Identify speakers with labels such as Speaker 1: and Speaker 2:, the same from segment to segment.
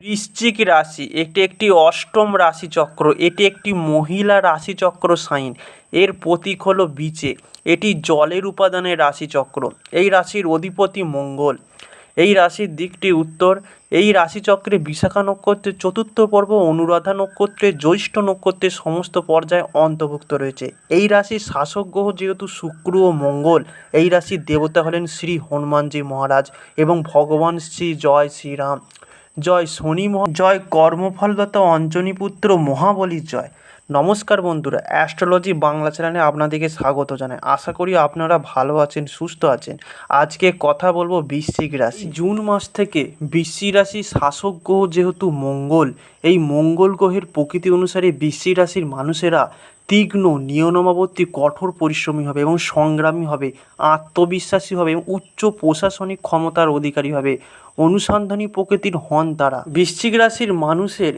Speaker 1: বৃশ্চিক রাশি, এটি একটি অষ্টম রাশিচক্র, এটি একটি মহিলা রাশিচক্র সাইন, এর প্রতীক হলো বিচে এটি জলের উপাদানের রাশিচক্র, এই রাশির অধিপতি মঙ্গল, এই রাশির দিকটি উত্তর, এই রাশিচক্রে বিশাখা নক্ষত্রের চতুর্থ পর্ব, অনুরাধা নক্ষত্রে জ্যৈষ্ঠ নক্ষত্রের সমস্ত পর্যায়ে অন্তর্ভুক্ত রয়েছে, এই রাশির শাসক গ্রহ যেহেতু শুক্র ও মঙ্গল, এই রাশির দেবতা হলেন শ্রী হনুমানজি মহারাজ এবং ভগবান শ্রী জয় শ্রীরাম জয় শনি জয় কর্মফলদাতা অঞ্জনী পুত্র মহাবলীর জয়। নমস্কার বন্ধুরা, অ্যাস্ট্রোলজি বাংলা চ্যানেলে আপনাদেরকে স্বাগত জানাই। আশা করি আপনারা ভালো আছেন, সুস্থ আছেন। আজকে কথা বলব বৃশ্চিক রাশি। জুন মাস থেকে বৃশ্চিক রাশির শাসক গ্রহ যেহেতু মঙ্গল, এই মঙ্গল গ্রহের প্রকৃতি অনুসারে বৃশ্চিক রাশির মানুষেরা তীক্ষ্ণ নিয়মাবর্তী কঠোর পরিশ্রমী হবে এবং সংগ্রামী হবে, আত্মবিশ্বাসী হবে এবং উচ্চ প্রশাসনিক ক্ষমতার অধিকারী হবে। অনুসন্ধানী প্রকৃতির হন তারা। বৃশ্চিক রাশির মানুষের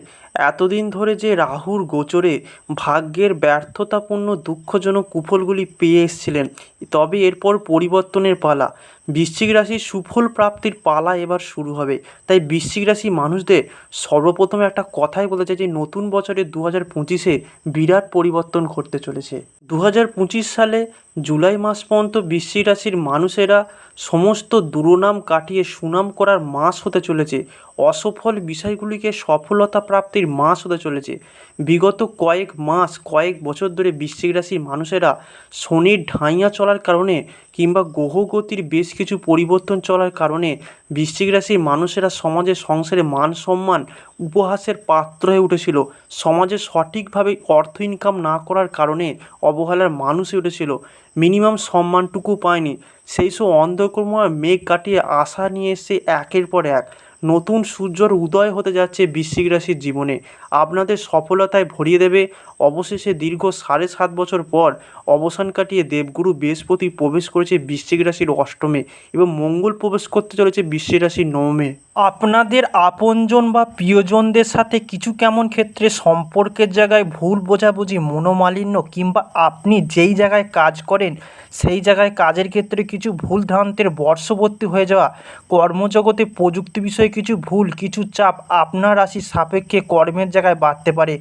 Speaker 1: এতদিন ধরে যে রাহুর গোচরে ভাগ্যের ব্যর্থতাপূর্ণ দুঃখজনক কুফলগুলি পেয়ে এসছিলেন, তবে এরপর পরিবর্তনের পালা। বৃশ্চিক রাশির সুফল প্রাপ্তির পালা এবার শুরু হবে। তাই বৃশ্চিক রাশি মানুষদের সর্বপ্রথমে একটা কথাই বলতে চাই যে, নতুন বছরে দু হাজার পঁচিশে বিরাট পরিবর্তন ঘটতে চলেছে। দু হাজার পঁচিশ সালে জুলাই মাস পর্যন্ত বৃশ্চিক রাশির মানুষেরা সমস্ত দুরনাম কাটিয়ে সুনাম করার মাস হতে চলেছে। অসফল বিষয়গুলিকে সফলতা প্রাপ্তির মাস হতে চলেছে। বিগত কয়েক মাস, কয়েক বছর ধরে বৃশ্চিক রাশির মানুষেরা শনির ঢাইয়া চলার কারণে কিংবা গ্রহগতির বেশ কিছু পরিবর্তন চলার কারণে বৃশ্চিক রাশির মানুষেরা সমাজে সংসারে মান সম্মান, উপহাসের পাত্র হয়ে উঠেছিল। সমাজে সঠিকভাবে অর্থ ইনকাম না করার কারণে অবহেলার মানুষ হয়ে উঠেছিল। মিনিমাম সম্মানটুকু পায়নি। সেই সব অন্ধকর্ময় মেঘ কাটিয়ে আশা নিয়ে এসে একের পর এক। নতুন সূর্যর উদয় হতে যাচ্ছে বৃশ্চিক রাশির জীবনে। আপনাদের সফলতায় ভরিয়ে দেবে। অবশেষে দীর্ঘ সাড়ে সাত বছর পর অবসান কাটিয়ে দেবগুরু বৃহস্পতি প্রবেশ করেছে বৃশ্চিক রাশির অষ্টমে এবং মঙ্গল প্রবেশ করতে চলেছে বৃশ্চিক রাশির নবমে। আপনাদের আপনজন বা প্রিয়জনদের সাথে কিছু কেমন ক্ষেত্রে সম্পর্কের জায়গায় ভুল বোঝাবুঝি, মনোমালিন্য কিংবা আপনি যেই জায়গায় কাজ করেন, সেই জায়গায় কাজের ক্ষেত্রে কিছু ভুল ভ্রান্তের বর্ষবর্তী হয়ে যাওয়া, কর্মজগতে প্রযুক্তি বিষয়ে কিছু ভুল, কিছু চাপ আপনার রাশির সাপেক্ষে কর্মের জায়গায় বাড়তে পারে।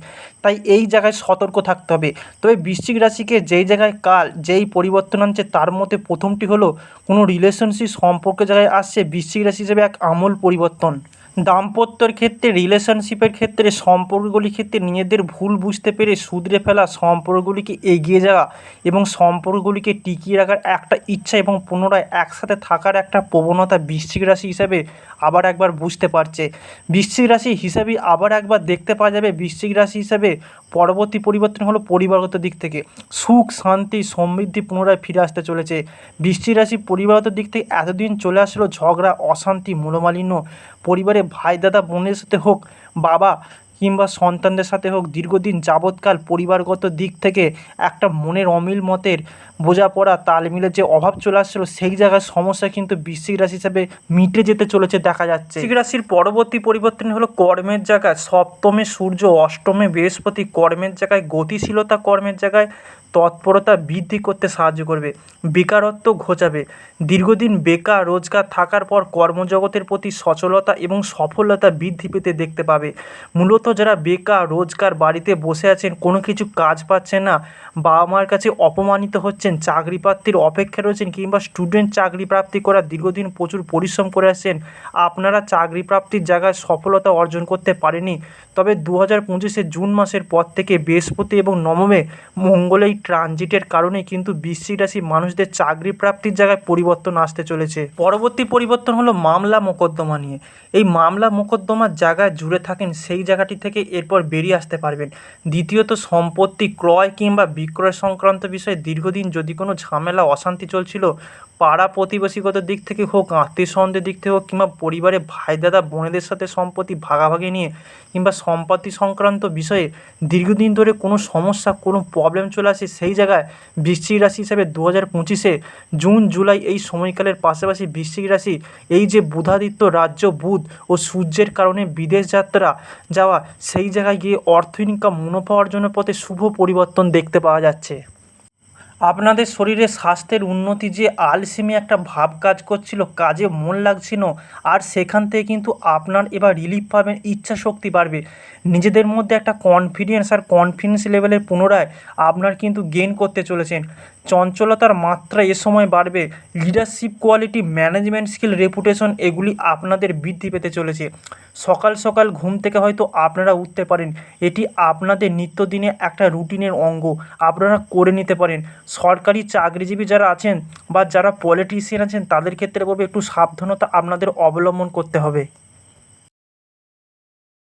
Speaker 1: তাই এই জায়গায় সতর্ক থাকতে হবে। তবে বৃশ্চিক রাশিকে যেই জায়গায় কাল, যেই পরিবর্তন আনছে তার মধ্যে প্রথমটি হলো, কোনো রিলেশনশিপ সম্পর্কের জায়গায় আসছে, বৃশ্চিক রাশি হিসেবে এক আমূল পরিবর্তন দাম্পত্যর ক্ষেত্রে রিলেশনশিপের ক্ষেত্রে সম্পর্কগুলির ক্ষেত্রে নিজেদের ভুল বুঝতে পেরে শুধরে ফেলা, সম্পর্কগুলিকে এগিয়ে যাওয়া এবং সম্পর্কগুলিকে টিকিয়ে রাখার একটা ইচ্ছা এবং পুনরায় একসাথে থাকার একটা প্রবণতা বৃশ্চিক রাশি হিসাবে আবার একবার বুঝতে পারছে। বৃশ্চিক রাশি হিসাবে আবার একবার দেখতে পাওয়া যাবে। বৃশ্চিক রাশি হিসাবে পরবর্তী পরিবর্তন হলো পরিবারগত দিক থেকে। সুখ, শান্তি, সমৃদ্ধি পুনরায় ফিরে আসতে চলেছে। বৃষ্টি রাশি পরিবারগত দিক থেকে এতদিন চলে আসলো ঝগড়া, অশান্তি মূলমালিন্য পরিবারে ভাই, দাদা, বোনের সাথে হোক, বাবা কিংবা সন্তানদের সাথে হোক, দীর্ঘদিন যাবৎকাল পরিবারগত দিক থেকে একটা মনের অমিল মতের বোঝাপড়া, তাল মিলের যে অভাব চলে আসছিল, সেই জায়গায় সমস্যা কিন্তু বৃশ্চিক রাশি হিসাবে মিটে যেতে চলেছে দেখা যাচ্ছে। বৃশ্চিক রাশির পরবর্তী পরিবর্তন হলো কর্মের জায়গায়। সপ্তমে সূর্য, অষ্টমে বৃহস্পতি, কর্মের জায়গায় গতিশীলতা কর্মের জায়গায়। তৎপরতা বৃদ্ধি করতে সাহায্য করবে, বেকারত্ব ঘোচাবে। দীর্ঘদিন বেকার, রোজগার থাকার পর কর্মজগতের প্রতি সচলতা এবং সফলতা বৃদ্ধি পেতে দেখতে পাবে। মূলত যারা বেকার, রোজগার বাড়িতে বসে আছেন, কোনো কিছু কাজ পাচ্ছেন না বাবা মার কাছে অপমানিত হচ্ছেন, চাকরি প্রাপ্তির অপেক্ষায় রয়েছেন কিংবা স্টুডেন্ট চাকরি প্রাপ্তি করার দীর্ঘদিন প্রচুর পরিশ্রম করে আসছেন, আপনারা চাকরি প্রাপ্তির জায়গায় সফলতা অর্জন করতে পারেনি তবে দু হাজার পঁচিশে জুন মাসের পর থেকে বৃহস্পতি এবং নবমে মঙ্গল এই ট্রানজিটের কারণে কিন্তু বৃশ্চিক রাশি মানুষদের চাকরি প্রাপ্তির জায়গায় পরিবর্তন আসতে চলেছে। পরবর্তী পরিবর্তন হলো মামলা মোকদ্দমা নিয়ে। এই মামলা মোকদ্দমার জায়গায় জুড়ে থাকেন সেই জায়গাটি থেকে এরপর বেরিয়ে আসতে পারবেন। দ্বিতীয়ত, সম্পত্তি ক্রয় কিংবা বিক্রয় সংক্রান্ত বিষয়ে দীর্ঘদিন যদি কোনো ঝামেলা, অশান্তি চলছিল, পাড়া প্রতিবেশীগত দিক থেকে হোক আত্মীয় দিক থেকে হোক, কিংবা পরিবারে ভাই, দাদা, বোনেদের সাথে সম্পত্তি ভাগাভাগি নিয়ে, কিংবা সম্পত্তি সংক্রান্ত বিষয়ে দীর্ঘদিন ধরে কোনো সমস্যা, কোনো প্রবলেম চলে আসে সেই জায়গায় বৃশ্চিক রাশি হিসাবে দু হাজার পঁচিশে জুন, জুলাই এই সময়কালের পাশাপাশি বৃশ্চিক রাশি এই যে বুধাদিত্য, রাজ্য, বুধ ও সূর্যের কারণে বিদেশ যাত্রা যাওয়া সেই জায়গায় গিয়ে অর্থ ইনকাম মুনাফা অর্জনের পথে শুভ পরিবর্তন দেখতে পাওয়া যাচ্ছে। আপনাদের শরীরে স্বাস্থ্যের উন্নতি যে আলসেমি একটা ভাব কাজ করছিল, কাজে মন লাগছিল, আর সেখান থেকে কিন্তু আপনার এবার রিলিফ পাবেন ইচ্ছা শক্তি বাড়বে। নিজেদের মধ্যে একটা কনফিডেন্স আর কনফিডেন্স লেভেলের পুনরায় আপনার কিন্তু গেইন করতে চলেছেন। চঞ্চলতার মাত্রা এ সময় বাড়বে। Leadership quality management skill reputation এগুলি আপনাদের বৃদ্ধি পেতে চলেছে। সকাল সকাল ঘুম থেকে হয়তো আপনারা উঠতে পারেন। এটি আপনাদের নিত্যদিনে একটা রুটিনের অঙ্গ। আপনারা করে নিতে পারেন। সরকারি চাকরিজীবী যারা আছেন বা যারা পলিটিশিয়ান আছেন, তাদের ক্ষেত্রে বলব একটু সাবধানতা আপনাদের অবলম্বন করতে হবে।